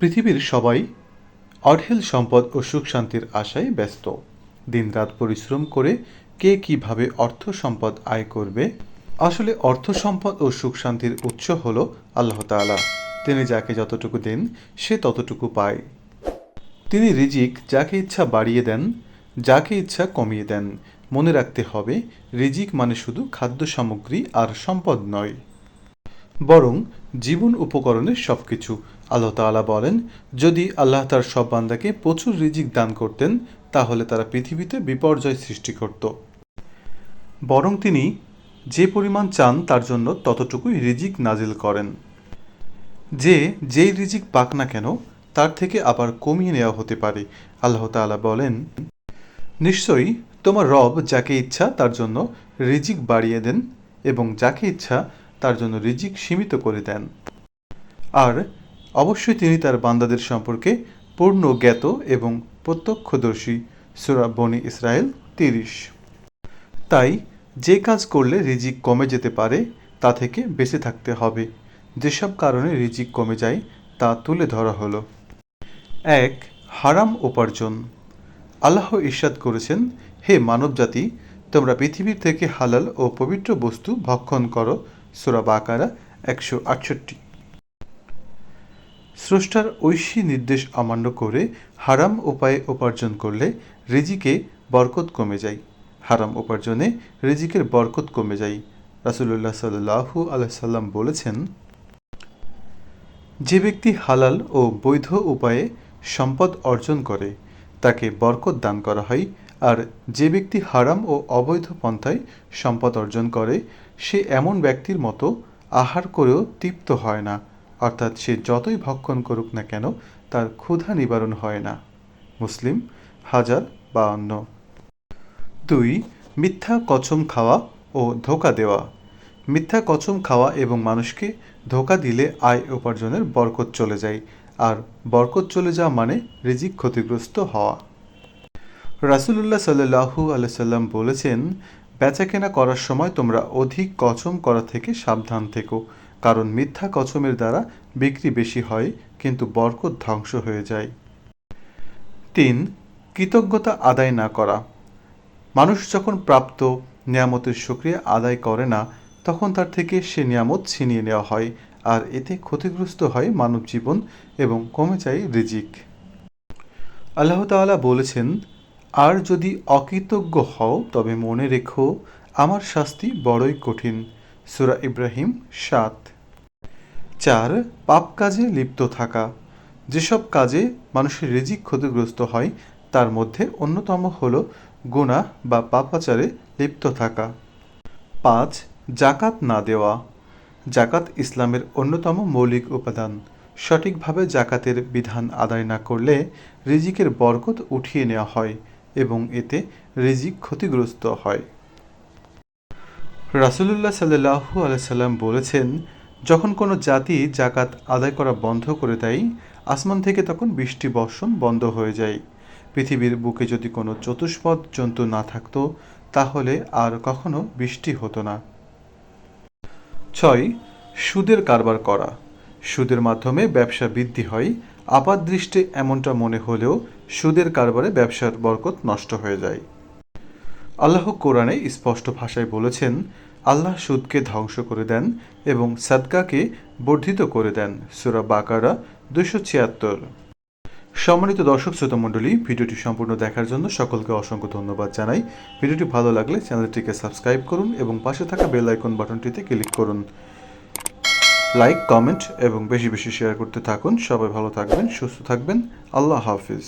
পৃথিবীর সবাই অঢেল সম্পদ ও সুখ শান্তির আশায় ব্যস্ত। দিনরাত পরিশ্রম করে কে কীভাবে অর্থ সম্পদ আয় করবে? আসলে অর্থ সম্পদ ও সুখ শান্তির উৎস হল আল্লাহ তাআলা। তিনি যাকে যতটুকু দেন, সে ততটুকু পায়। তিনি রিজিক যাকে ইচ্ছা বাড়িয়ে দেন, যাকে ইচ্ছা কমিয়ে দেন। মনে রাখতে হবে, রিজিক মানে শুধু খাদ্য সামগ্রী আর সম্পদ নয়। বরং জীবন উপকরণের সব কিছু আল্লাহ তাআলা বলেন, যদি আল্লাহ তার সব বান্দাকে প্রচুর রিজিক দান করতেন, তাহলে তারা পৃথিবীতে বিপর্যয় সৃষ্টি করত। বরং তিনি যে পরিমাণ চান তার জন্য ততটুকুই রিজিক নাজিল করেন। যে যেই রিজিক পাক না কেন, তার থেকে আবার কমিয়ে নেওয়া হতে পারে। আল্লাহ তাআলা বলেন, নিশ্চয়ই তোমার রব যাকে ইচ্ছা তার জন্য রিজিক বাড়িয়ে দেন এবং যাকে ইচ্ছা তার জন্য রিজিক সীমিত করে দেন। আর অবশ্যই তিনি তার বান্দাদের সম্পর্কে পূর্ণ জ্ঞাত এবং প্রত্যক্ষদর্শী। সুরা বনি ইসরায়েল তিরিশ। তাই যে কাজ করলে রিজিক কমে যেতে পারে, তা থেকে বেঁচে থাকতে হবে। যেসব কারণে রিজিক কমে যায়, তা তুলে ধরা হলো। এক, হারাম উপার্জন। আল্লাহ ইরশাদ করেছেন, হে মানবজাতি, তোমরা পৃথিবীর থেকে হালাল ও পবিত্র বস্তু ভক্ষণ করো সুরা বাকারা একশো আটষট্টি। স্রষ্টার ঐশী নির্দেশ অমান্য করে হারাম উপায়ে উপার্জন করলে রিজিকে বরকত কমে যায়। হারাম উপার্জনে রিজিকের বরকত কমে যায়। রাসুলুল্লাহ সাল্লাহু আলাইসাল্লাম বলেছেন, যে ব্যক্তি হালাল ও বৈধ উপায়ে সম্পদ অর্জন করে, তাকে বরকত দান করা হয় আর যে ব্যক্তি হারাম ও অবৈধ পন্থায় সম্পদ অর্জন করে, সে এমন ব্যক্তির মতো আহার করেও তৃপ্ত হয় না। অর্থাৎ সে যতই ভক্ষণ করুক না কেন, তার ক্ষুধা নিবারণ হয় না। মুসলিম, হাজার বাহান্ন। দুই, মিথ্যা কচম খাওয়া ও ধোকা দেওয়া। মিথ্যা কচম খাওয়া এবং মানুষকে ধোকা দিলে আয় উপার্জনের বরকত চলে যায়। আর বরকত চলে যাওয়া মানে রিজিক ক্ষতিগ্রস্ত হওয়া। রাসুলুল্লাহ সাল্লাহু আলাইসাল্লাম বলেছেন, বেচাকেনা করার সময় তোমরা অধিক কচম করা থেকে সাবধান থেকো, কারণ মিথ্যা কচমের দ্বারা বিক্রি বেশি হয়, কিন্তু বরকত ধ্বংস হয়ে যায়। তিন, কৃতজ্ঞতা আদায় না করা। মানুষ যখন প্রাপ্ত নিয়ামতের সুক্রিয়া আদায় করে না, তখন তার থেকে সে নিয়ামত ছিনিয়ে নেওয়া হয়, আর এতে ক্ষতিগ্রস্ত হয় মানব জীবন এবং কমে যায় রিজিক। আল্লাহ তাআলা বলেছেন আর যদি অকৃতজ্ঞ হও, তবে মনে রেখো, আমার শাস্তি বড়ই কঠিন। সুরা ইব্রাহিম সাত। চার, পাপ কাজে লিপ্ত থাকা। যেসব কাজে মানুষের রেজিক ক্ষতিগ্রস্ত হয়, তার মধ্যে অন্যতম হল গুনাহ বা পাপাচারে লিপ্ত থাকা। পাঁচ জাকাত না দেওয়া। জাকাত ইসলামের অন্যতম মৌলিক উপাদান। সঠিকভাবে জাকাতের বিধান আদায় না করলে রিজিকের বরকত উঠিয়ে নেওয়া হয়। এবং এতে রিজিক ক্ষতিগ্রস্ত হয়। রাসুলুল্লাহ সাল্লাহু আলাইসাল্লাম বলেছেন, যখন কোনো জাতি জাকাত আদায় করা বন্ধ করে দেয়, আসমান থেকে তখন বৃষ্টি বর্ষণ বন্ধ হয়ে যায়। পৃথিবীর বুকে যদি কোনো চতুষ্পদ জন্তু না থাকতো, তাহলে আর কখনো বৃষ্টি হতো না। ছয়, সুদের কারবার করা। সুদের মাধ্যমে ব্যবসা বৃদ্ধি হয়। আপাত দৃষ্টে এমনটা মনে হলেও সুদের কারবারে ব্যবসার বরকত নষ্ট হয়ে যায়। আল্লাহ কোরআনে স্পষ্ট ভাষায় বলেছেন, আল্লাহ সুদকে ধ্বংস করে দেন এবং সাদকাকে বর্ধিত করে দেন। সুরা বাকারা দুশো ছিয়াত্তর। সম্মানিত দর্শক শ্রোতা মণ্ডলী ভিডিওটি সম্পূর্ণ দেখার জন্য সকলকে অসংখ্য ধন্যবাদ জানাই। ভিডিওটি ভালো লাগলে চ্যানেলটিকে সাবস্ক্রাইব করুন এবং পাশে থাকা বেল আইকন বাটনটিতে ক্লিক করুন। লাইক, কমেন্ট এবং বেশি বেশি শেয়ার করতে থাকুন। সবাই ভালো থাকবেন, সুস্থ থাকবেন। আল্লাহ হাফিজ।